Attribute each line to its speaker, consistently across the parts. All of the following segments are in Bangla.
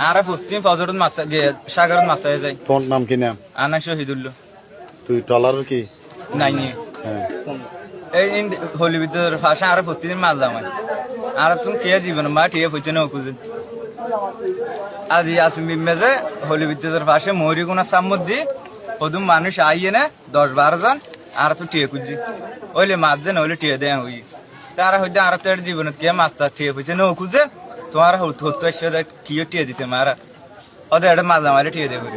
Speaker 1: আরে ফজরত মাছ সাগরত মাছ যায়।
Speaker 2: নাম কি নাম?
Speaker 1: আনা
Speaker 2: তুই কি?
Speaker 1: নাই নিয়ে এই ইন- হোলি ভিতর ফাঁসা আর প্রতিদিন মাছ জামাই আর তুমি কে জীবন মা না আজি আসিম হোলি ভিতর ফাঁসে ময়ূরি কোনা সাম্মত দি ওদুম মানুষ আইয়ে না দশ বারো জন আর তো টিয়ে খুঁজি ওইলে মাছ যে নইলে টিয়ে দেয় হই তারা হইতে আর তো জীবনত কে মাছ তার টিয়ে ফুচে না খুঁজে তোমার হতো হতো এসে কিও টিয়ে দিতে মারা। ওদের এটা মাছ আমারে টিয়ে দেবে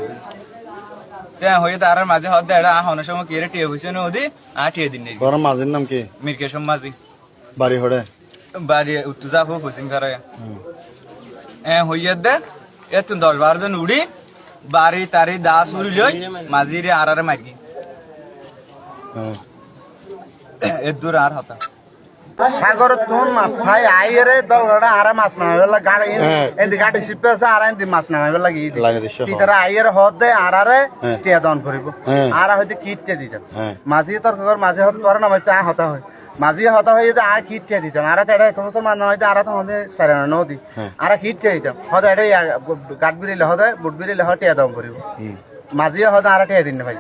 Speaker 1: তে হয়ে তার মাঝে হতে এটা আহনের সময় কে টিয়ে ফুচে না ওদি আ টিয়ে দিন
Speaker 2: বড় মাঝির নাম কি?
Speaker 1: মিরকেশম মাঝি
Speaker 2: বাড়ি হড়ে
Speaker 1: বাড়ি উত্তুজাফু ফুসিং করে এ হইয়ে দে এ তুই দশ বারো জন উড়ি বাড়ি তারি দাস উড়ি লই মাঝিরে আর আর মাগি
Speaker 2: হ্যাঁ।
Speaker 1: এ দূর আর হতা।
Speaker 3: সাগর তুন মাছ খাই আইরে দৌড়া আরে মাছ নামাইবে গাড়ি
Speaker 2: হ্যাঁ।
Speaker 3: এদি গাড়ি শিপে আছে আর এদি মাছ নামাইবে লাগি
Speaker 2: লাইনে দিছ
Speaker 3: তিতারা আইরে হদ দে আর আরে। টিয়া দন করিব। আর হইতে কিটতে দিতাম
Speaker 2: হ্যাঁ
Speaker 3: মাঝি তোর ঘর মাঝে হতে পারে না হয়তো হতা হয়। মাঝি হতা হয়ে যেতে আর কিটতে দিতাম আর তেড়ে তোমার মাছ নামাইতে আর তো হদে সারে না নদী
Speaker 2: হ্যাঁ।
Speaker 3: আর কিটতে দিতাম হদে এড়ে গাট বিরিলে হদে বুট বিরিলে হদ টিয়া দন করিব মাঝি হদে আর টিয়া দিন না ভাই।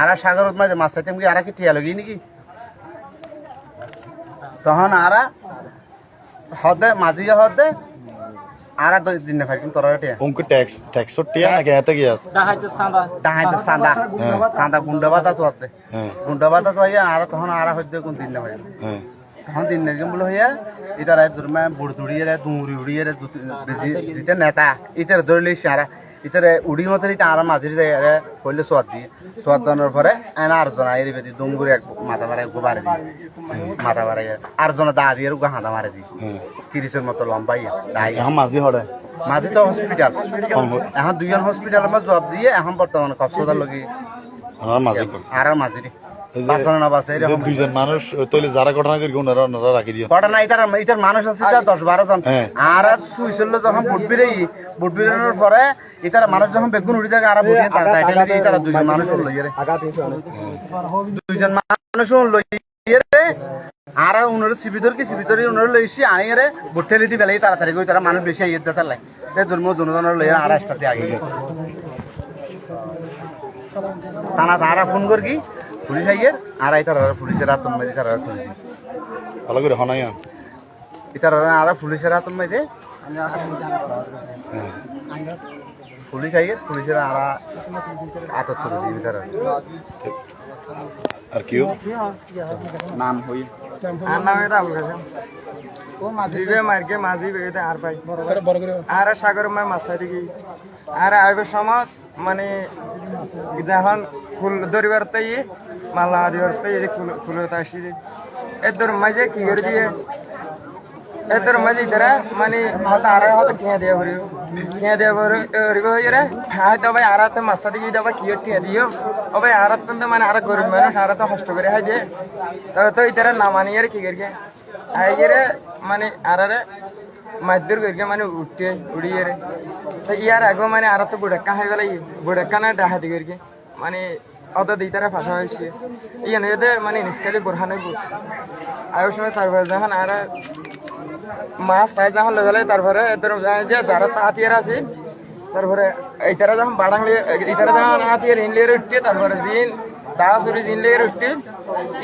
Speaker 3: আর সাগরত মাঝে মাছ চাইতাম কি আর কি টিয়া লগি নাকি? তখন আরা হদে মাঝি হদে আরা দুই দিন না ফাইকিম তোরা টিয়া।
Speaker 2: উনকু ট্যাক্স ট্যাক্স টিয়া না কেতে গিয়াস।
Speaker 3: ডাহাইতে সাদা।
Speaker 2: হ্যাঁ।
Speaker 3: সাদা গুন্ডা বাতা তো আছে।
Speaker 2: হ্যাঁ।
Speaker 3: গুন্ডা বাতা তো হইয়া আর তখন আরা হইতে কোন দিন না ভাই
Speaker 2: হ্যাঁ।
Speaker 3: তখন দিন না বলে হইয়া ইতার দুরমা বুড় দুড়িয়ে রে দুমুরি উড়িয়ে রে দিতে নেতা ইতার ধরলি সারা ইতারে উড়ি মতো ইতা আর মাঝির যায় কইলে সোয়াদ দিয়ে। সোয়াদ দানোর পরে এনা আর জন আইরি বেদি দুমগুরি এক মাথা মারে গোবার দি মাথা মারে আর জনা দা দিয়ে গো হাঁদা মারে দি
Speaker 2: হ্যাঁ।
Speaker 3: তিরিশের মতো লম্বাই দাই
Speaker 2: এখন মাঝি হরে
Speaker 3: মাঝি তো হসপিটাল এখন দুইজন হসপিটাল আমার জব দিয়ে এখন বর্তমানে কক্সবাজার লগি
Speaker 2: আর মাঝি।
Speaker 3: আর মাঝিরি।
Speaker 2: দুইজন মানুষ তৈলে যারা ঘটনা করি ওনারা ওনারা রাখি দিও।
Speaker 3: কটা না ইটার ইটার মানুষ আছে দশ বারো জন। আর শুইছিল যখন বুট বিরেই বুট বিরানোর পরে ইটার মানুষ যখন বেগুন উড়ি থাকে আর বুটিয়ে তার টাইটেল দিয়ে। দুইজন মানুষ লইয়ে দুইজন মানুষ লইয়ে আর উনার সিবিদর কি সিবিদর উনার লইছি আনি রে দি বেলাই তাড়াতাড়ি কই তারা মানুষ বেশি আইয়ে দিতে লাই তে দুর্ম দুজনের লইয়ে আর আগে থানা তারা ফোন করি পুলিশ আইয়ে আর আই তারা পুলিশের হাত মেরে তারা তুলি
Speaker 2: ভালো করে হনাই
Speaker 3: ইতার আর পুলিশের মেরে
Speaker 2: হ্যাঁ।
Speaker 3: পুলিশ আইয়ে পুলিশের আরা আতত করে তারা
Speaker 2: আর কিও
Speaker 3: নাম হই।
Speaker 4: আর নাম এটা আবুল কাসেম ও মাঝিবে মারকে মাঝি বেগে আর পাই। আর সাগর মায় মাছ গই আর আইবে সময় মানে যখন ফুল ধরিবার তাই মালা দিবার তাই ফুল ফুল আসি এদের মাঝে কি করে দিয়ে? এদের মাঝে তারা মানে হয়তো আর হয়তো টিয়া দিয়ে ভরিব টিয়া দিয়ে ভরিব হয়ে রে হয়তো ভাই আর তো মাছ দিকে যাবা কি টিয়া দিও? ও ভাই আর তো মানে আর গরিব মানুষ, আর তো কষ্ট করে হয় যে তবে তো ইতারা না মানি আর কি করি আইগেরে মানে আরারে মাছদের করি মানে উঠতে উড়িয়ে রে তো ইয়ার আগে মানে আর তো বুড়াক্কা হয়ে গেল, বুড়াক্কা না ডাহাতি করি মানে অত দিতারা ফাঁসা হয়েছে ইয়ে নয় মানে নিষ্কালে বোরহানে আর ওই সময় তারপরে যখন আর মাছ খাই যখন লেভেলে তারপরে এদের যে যারা হাতিয়ার আছে তারপরে এইটারা যখন বাড়াংলি এইটারা যখন হাতিয়ার ইনলিয়ে উঠছে তারপরে দিন দাওয়া চুরি দিন লিয়ে উঠছে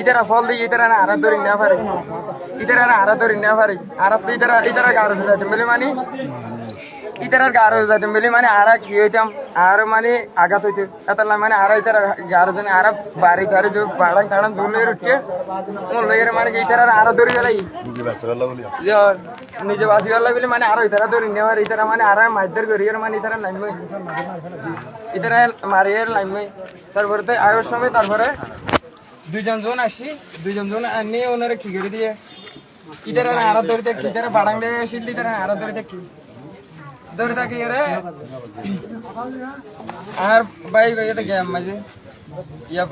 Speaker 4: ইটারা ফল দিয়ে ইটারা আরা ধরি না পারে ইটারা আরা ধরি না পারে আর তো ইটারা ইটারা গাড়ো বলে মানে ইটারার গাড়ো যাইতে বলে মানে আরা কি হইতাম? আর মানে আঘাত হইতে। এতলা মানে আর ইটারা গাড়ো জনে আর বাড়ি গাড়ি যে বাড়াং টাড়াং দূর লিয়ে উঠছে ও লইয়ের মানে ইটারা আরা ধরি গেলাই। যে নিজে বাসি গেল বলে মানে আরও ইতারা ধরি নেওয়ার ইতারা মানে আর মাছদের করিয়ার মানে ইতারা নামবে ইতারা মারিয়ার নামবে তারপরে তো আয়োর সময় তারপরে দুইজন জন আসি দুইজন জন নিয়ে ওনারা কি করে দিয়ে? ইতারা আরও ধরে দেখি ইতারা বাড়াং দিয়ে আসিল ইতারা আরও ধরে দেখি ধরে থাকি রে আর ভাই ভাই এটা গেম মাঝে ইয়া